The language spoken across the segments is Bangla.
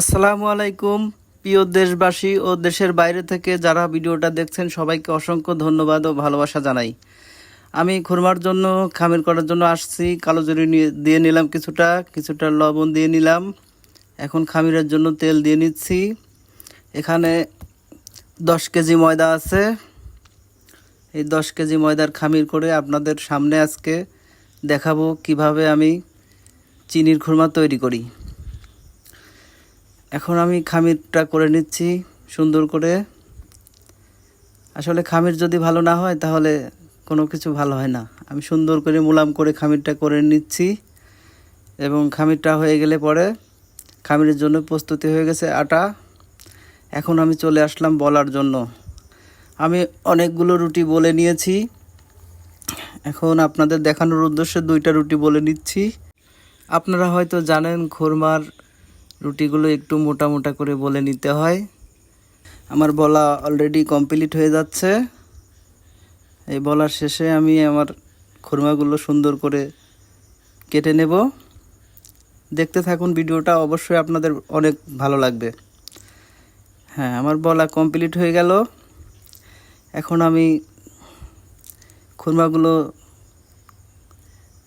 আসসালামু আলাইকুম, প্রিয় দেশবাসী ও দেশের বাইরে থেকে যারা ভিডিওটা দেখছেন, সবাইকে অসংখ্য ধন্যবাদ ও ভালোবাসা জানাই। আমি খুরমার জন্য, খামির করার জন্য আসছি। কালো জরি দিয়ে নিলাম কিছুটা কিছুটা লবণ দিয়ে নিলাম। এখন খামিরের জন্য তেল দিয়ে নিচ্ছি। এখানে দশ কেজি ময়দা আছে। এই দশ কেজি ময়দার খামির করে আপনাদের সামনে আজকে দেখাবো কীভাবে আমি চিনির খুরমা তৈরি করি। এখন আমি খামিরটা করে নিচ্ছি, সুন্দর করে। আসলে খামির যদি ভালো না হয়, তাহলে কোনো কিছু ভালো হয় না। আমি সুন্দর করে মুলাম করে খামিরটা করে নিচ্ছি এবং খামিরটা হয়ে গেলে পরে খামিরের জন্য প্রস্তুতি হয়ে গেছে আটা। এখন আমি চলে আসলাম বলার জন্য। আমি অনেকগুলো রুটি বলে নিয়েছি। এখন আপনাদের দেখানোর উদ্দেশ্যে দুইটা রুটি বলে নিচ্ছি। আপনারা হয়তো জানেন, খুরমার রুটিগুলো একটু মোটা মোটা করে বলে নিতে হয়। আমার বলা অলরেডি কমপ্লিট হয়ে যাচ্ছে। এই বলার শেষে আমি আমার খুরমাগুলো সুন্দর করে কেটে নেব। দেখতে থাকুন, ভিডিওটা অবশ্যই আপনাদের অনেক ভালো লাগবে। হ্যাঁ আমার বলা কমপ্লিট হয়ে গেল। এখন আমি খুরমাগুলো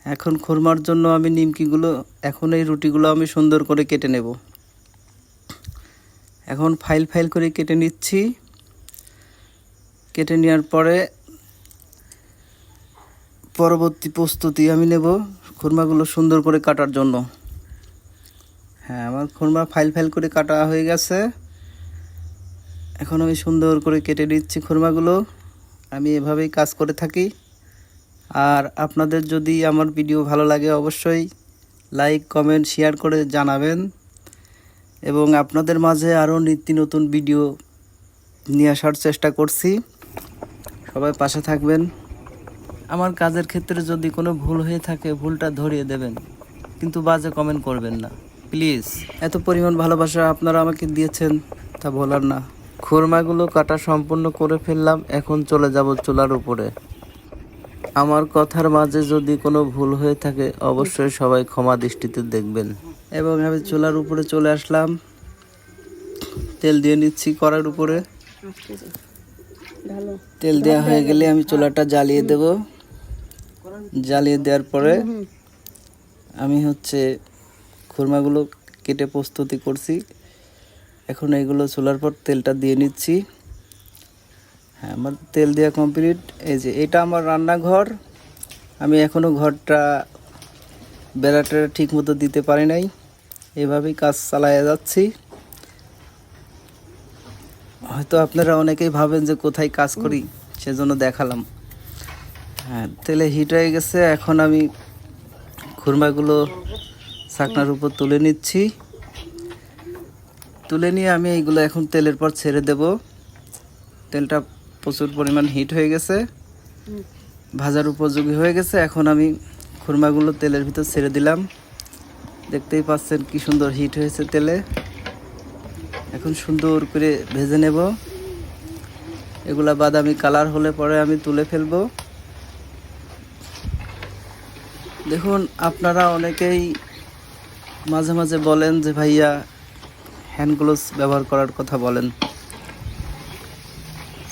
এখন খুরমার জন্য আমি নিমকিগুলো, এখন এই রুটিগুলো আমি সুন্দর করে কেটে নেব। এখন ফাইল ফাইল করে কেটে নিচ্ছি। কেটে নেওয়ার পরে পরবর্তী প্রস্তুতি আমি নেব খুরমাগুলো সুন্দর করে কাটার জন্য। হ্যাঁ আমার খুরমা ফাইল ফাইল করে কাটা হয়ে গেছে। এখন আমি সুন্দর করে কেটে নিচ্ছি খুরমাগুলো। আমি এভাবেই কাজ করে থাকি। আর আপনাদের যদি আমার ভিডিও ভালো লাগে অবশ্যই লাইক, কমেন্ট, শেয়ার করে জানাবেন। এবং আপনাদের মাঝে আরও নিত্য নতুন ভিডিও নিয়ে আসার চেষ্টা করছি। সবাই পাশে থাকবেন। আমার কাজের ক্ষেত্রে যদি কোনো ভুল হয়ে থাকে, ভুলটা ধরিয়ে দেবেন। কিন্তু বাজে কমেন্ট করবেন না। প্লিজ। এত পরিমাণ ভালোবাসা আপনারা আমাকে দিয়েছেন, তা বলার না। খুরমাগুলো কাটা সম্পূর্ণ করে ফেললাম, এখন চলে যাব চুলার উপরে। আমার কথার মাঝে যদি কোনো ভুল হয়ে থাকে, অবশ্যই সবাই ক্ষমা দৃষ্টিতে দেখবেন। এবং আমি চুলার উপরে চলে আসলাম। তেল দিয়ে নিচ্ছি কড়ার উপরে। তেল দেওয়া হয়ে গেলে আমি চুলাটা জ্বালিয়ে দেব। জ্বালিয়ে দেওয়ার পরে আমি হচ্ছে খুরমাগুলো কেটে প্রস্তুতি করছি। এখন এগুলো চুলার পর তেলটা দিয়ে নিচ্ছি। হ্যাঁ আমার তেল দেওয়া কমপ্লিট এই যে, এটা আমার রান্নাঘর। আমি এখনও ঘরটা বেড়াটা ঠিক মতো দিতে পারি নাই। এভাবেই কাজ চালায় যাচ্ছি। হয়তো আপনারা অনেকেই ভাবেন যে কোথায় কাজ করি, সেজন্য দেখালাম। হ্যাঁ তেলে হিট হয়ে গেছে। এখন আমি খুরমাগুলো ছাকনার উপর তুলে নিচ্ছি। তুলে নিয়ে আমি এইগুলো এখন তেলের পর ছেড়ে দেব। তেলটা প্রচুর পরিমাণ হিট হয়ে গেছে। ভাজার উপযোগী হয়ে গেছে। এখন আমি খুরমাগুলো তেলের ভিতর ছেড়ে দিলাম। দেখতেই পাচ্ছেন কি সুন্দর হিট হয়েছে তেলে। এখন সুন্দর করে ভেজে নেব। এগুলা বাদামি কালার হলে পরে আমি তুলে ফেলব। দেখুন, আপনারা অনেকেই মাঝে মাঝে বলেন যে, ভাইয়া হ্যান্ড গ্লোভস ব্যবহার করার কথা বলেন।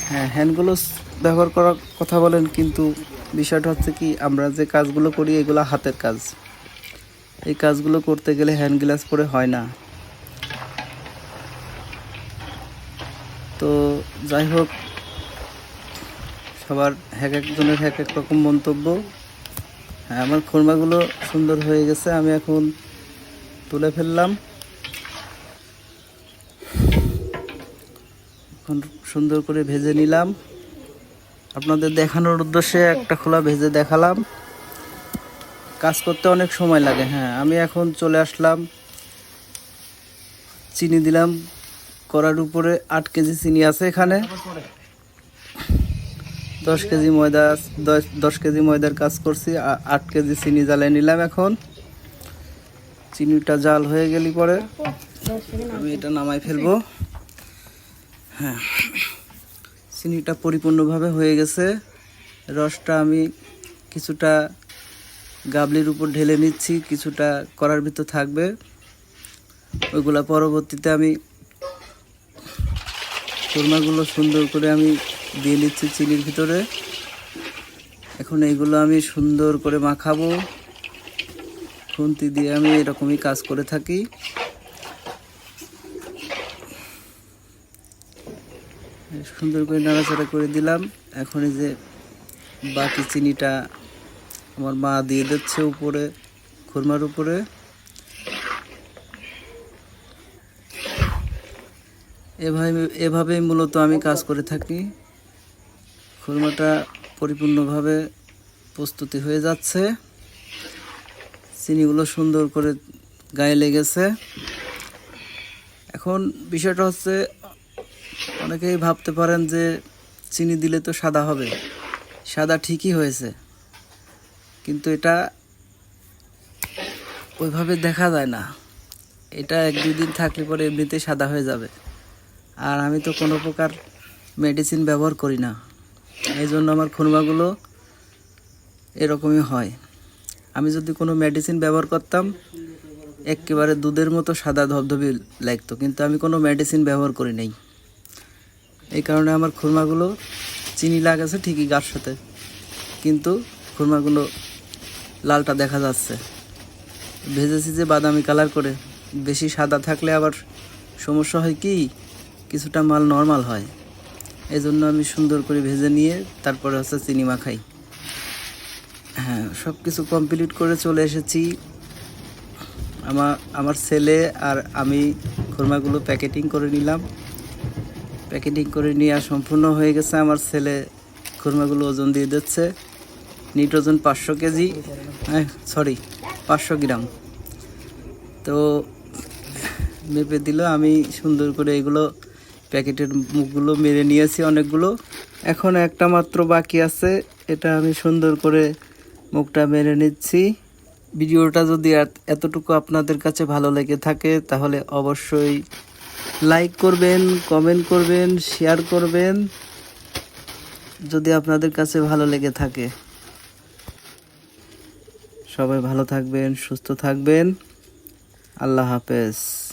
হ্যাঁ হ্যান্ড গ্লোভস ব্যবহার করার কথা বলেন, কিন্তু বিষয়টা হচ্ছে কি, আমরা যে কাজগুলো করি, এগুলো হাতের কাজ। এই কাজগুলো করতে গেলে হ্যান্ড গ্লাস পরে হয় না। তো যাই হোক, সবার এক একজনের এক এক রকম মন্তব্য। হ্যাঁ আমার খুরমাগুলো সুন্দর হয়ে গেছে, আমি এখন তুলে ফেললাম। এখন সুন্দর করে ভেজে নিলাম। আপনাদের দেখানোর উদ্দেশ্যে একটা খোলা ভেজে দেখালাম। কাজ করতে অনেক সময় লাগে হ্যাঁ। আমি এখন চলে আসলাম। চিনি দিলাম। করার উপরে আট কেজি চিনি আছে এখানে। দশ কেজি ময়দা দশ দশ কেজি ময়দার কাজ করছি। আট কেজি চিনি জ্বালিয়ে নিলাম এখন। চিনিটা জাল হয়ে গেলি পরে। আমি এটা নামাই ফেলব। হ্যাঁ। চিনিটা পরিপূর্ণভাবে হয়ে গেছে। রসটা আমি কিছুটা গাবলির উপর ঢেলে নিচ্ছি, কিছুটা করার ভিতর থাকবে। ওইগুলা পরবর্তীতে আমি খুরমাগুলো সুন্দর করে আমি দিয়ে নিচ্ছি চিনির ভিতরে। এখন এইগুলো আমি সুন্দর করে মাখাবো। খুন্তি দিয়ে আমি এরকমই কাজ করে থাকি। সুন্দর করে নাড়াচাড়া করে দিলাম। এখন এই যে বাকি চিনিটা আমার মা দিয়ে দিচ্ছে উপরে, খুরমার উপরে। এভাবে, এভাবেই মূলত আমি কাজ করে থাকি। খুরমাটা পরিপূর্ণভাবে প্রস্তুতি হয়ে যাচ্ছে। চিনিগুলো সুন্দর করে গায়ে লেগেছে। এখন বিষয়টা হচ্ছে অনেকেই ভাবতে পারেন যে চিনি দিলে তো সাদা হবে। সাদা ঠিকই হয়েছে। কিন্তু এটা ওইভাবে দেখা যায় না। এটা এক দুই দিন থাকলে পরে এমনিতেই সাদা হয়ে যাবে। আর আমি তো কোনো প্রকার মেডিসিন ব্যবহার করি না। এই জন্য আমার খুরমাগুলো এরকমই হয়। আমি যদি কোনো মেডিসিন ব্যবহার করতাম, একেবারে দুধের মতো সাদা ধবধবে লাগতো। কিন্তু আমি কোনো মেডিসিন ব্যবহার করি নাই। এই কারণে আমার খুরমাগুলো চিনি লাগাছে ঠিকই গার সাথে। কিন্তু খুরমাগুলো লালটা দেখা যাচ্ছে। ভেজেছি যে বাদামি কালার করে। বেশি সাদা থাকলে আবার সমস্যা হয় কি? কিছুটা মাল নর্মাল হয়। এই জন্য আমি সুন্দর করে ভেজে নিয়ে তারপরে হচ্ছে চিনি মাখাই। হ্যাঁ সব কিছু কমপ্লিট করে চলে এসেছি। আমার আমার ছেলে আর আমি খুরমাগুলো প্যাকেটিং করে নিলাম। প্যাকেটিং করে নেওয়া সম্পূর্ণ হয়ে গেছে। আমার ছেলে খুরমাগুলো ওজন দিয়ে দিচ্ছে। নিট ওজন পাঁচশো কেজি সরি পাঁচশো গ্রাম। তো মেপে দিল, আমি সুন্দর করে এগুলো প্যাকেটের মুখগুলো মেরে নিয়েছি অনেকগুলো। এখন একটা মাত্র বাকি আছে, এটা আমি সুন্দর করে মুখটা মেরে নিচ্ছি। ভিডিওটা যদি এতটুকু আপনাদের কাছে ভালো লেগে থাকে, তাহলে অবশ্যই লাইক করবেন কমেন্ট করবেন শেয়ার করবেন, যদি আপনাদের কাছে ভালো লেগে থাকে। সবাই ভালো থাকবেন, সুস্থ থাকবেন। আল্লাহ হাফেজ।